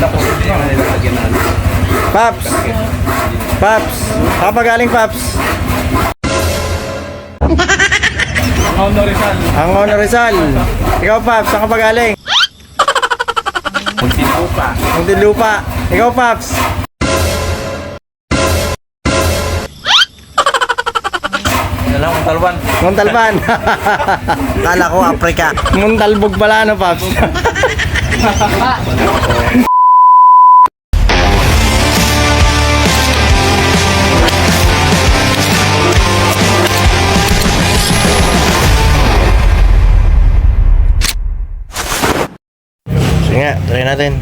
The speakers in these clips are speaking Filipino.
Paps! Paps! Saan ka pa galing, Paps? Ang Honor Rizal. Ang Honor Rizal. Ikaw, Paps, saan ka pa galing? Magtinaw pa. Ang Lupa. Ikaw, Paps. Ang talwan. Montalban. Kala ko Africa. Montalbog pala, no, Paps? Sige nga, try natin.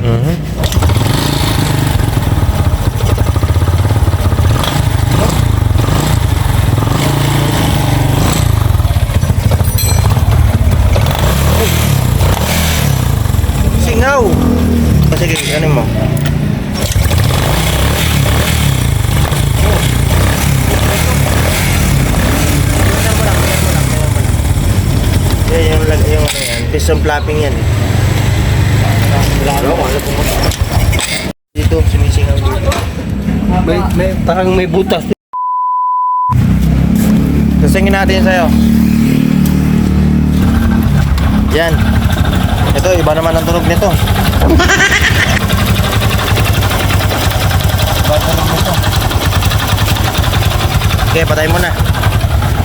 Mhm. Singaw! O sige, ano mo? Piston flapping yan. Wala ano. Dito, sumisingaw dito. May, may, parang may butas. Sasingin natin sa'yo. Yan. Ito, iba naman ang tunog nito. Iba ang tunog nito. Okay, patay mo na.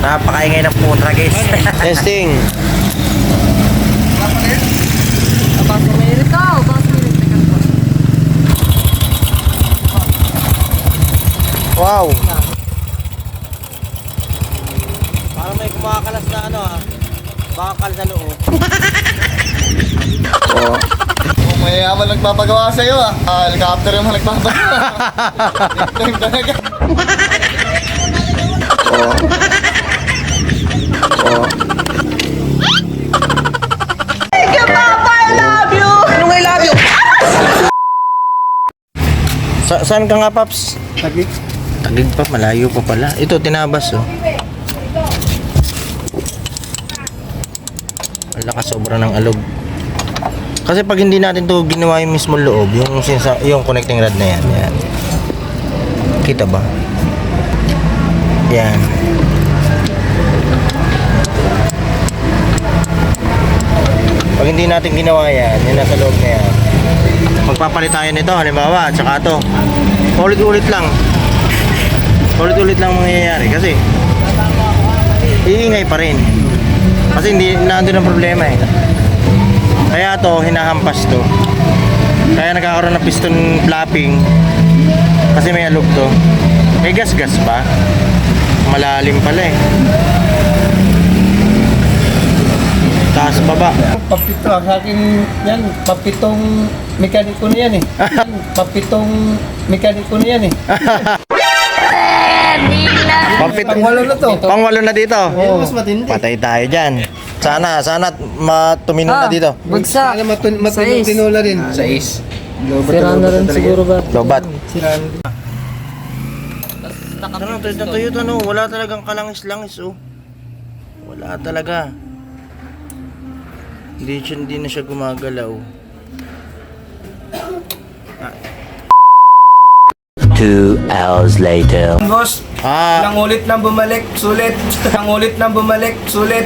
Napakaingay ng putra, guys. Testing. Basta may ikaw, basta may ikaw. Wow. Parang may kumakalas na ano ah. Bakal sa loob. oh. Kung may yaman nagpapagawa sa'yo ah. Ah, helicopter yung nagpapagawa. Time talaga. Sa saan ka nga, Paps? Tagig. Tagig pa, malayo pa pala. Ito, tinabas oh. Ang lakas sobra ng alog. Kasi pag hindi natin to ginawa yung mismo loob, yung sinsa, yung connecting rod na yan, yan. Kita ba? Yan. Pag hindi natin ginawa yan, yung nasa loob na yan, magpapalit tayo nito, halimbawa, at saka to. Ulit-ulit lang. Ulit-ulit lang mangyayari kasi iingay pa rin. Kasi hindi nandun ang problema eh. Kaya to, hinahampas to. Kaya nagkakaroon ng piston flapping kasi may alog to. May gas-gas pa. Malalim pala eh. Taas baba. Papito, ang akin yan, papitong mekaniko na yan eh. Papitong mekaniko na yan eh. Pampit Pangwalo na to. Pangwalo na dito. Mas matindi. Patay tayo dyan. Sana, sana matuminom na dito. Bagsak. Sana matun matulog Sais. tinola rin. Sa is. Sira na rin siguro ba? Lobat. Sira Ano, to, to, Toyota no, wala talagang kalangis-langis oh. Wala talaga. Hindi siya, hindi na siya gumagalaw. Two hours later. Boss, Ah, ilang ulit lang bumalik, sulit. Ilang ulit lang bumalik, sulit.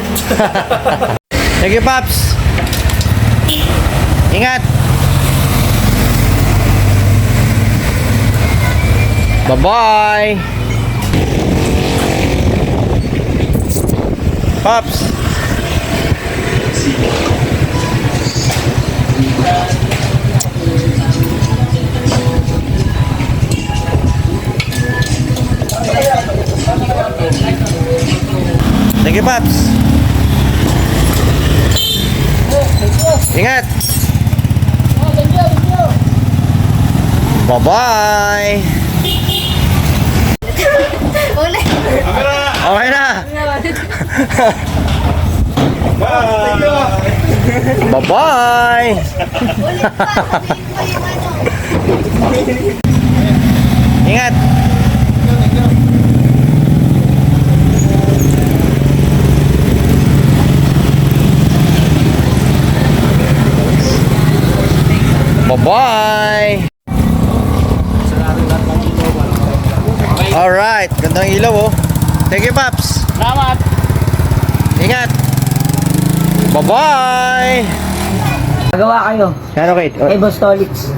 thank you, Paps. Ingat. Bye-bye. Paps. Thank you, Paps. Ingat. Bye-bye. Okay na. Bye-bye. Ingat. Bye-bye! Alright, ganda ng ilaw oh. Thank you, Paps. Salamat! Ingat! Bye-bye! Magawa kayo. Kano Kate? Kay Boss Tolitz.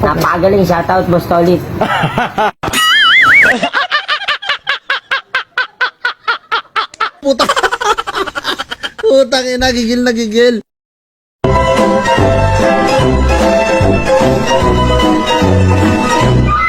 Napakagaling. Shoutout Boss Tolit. Putang ina, gigil na gigil. Thank you.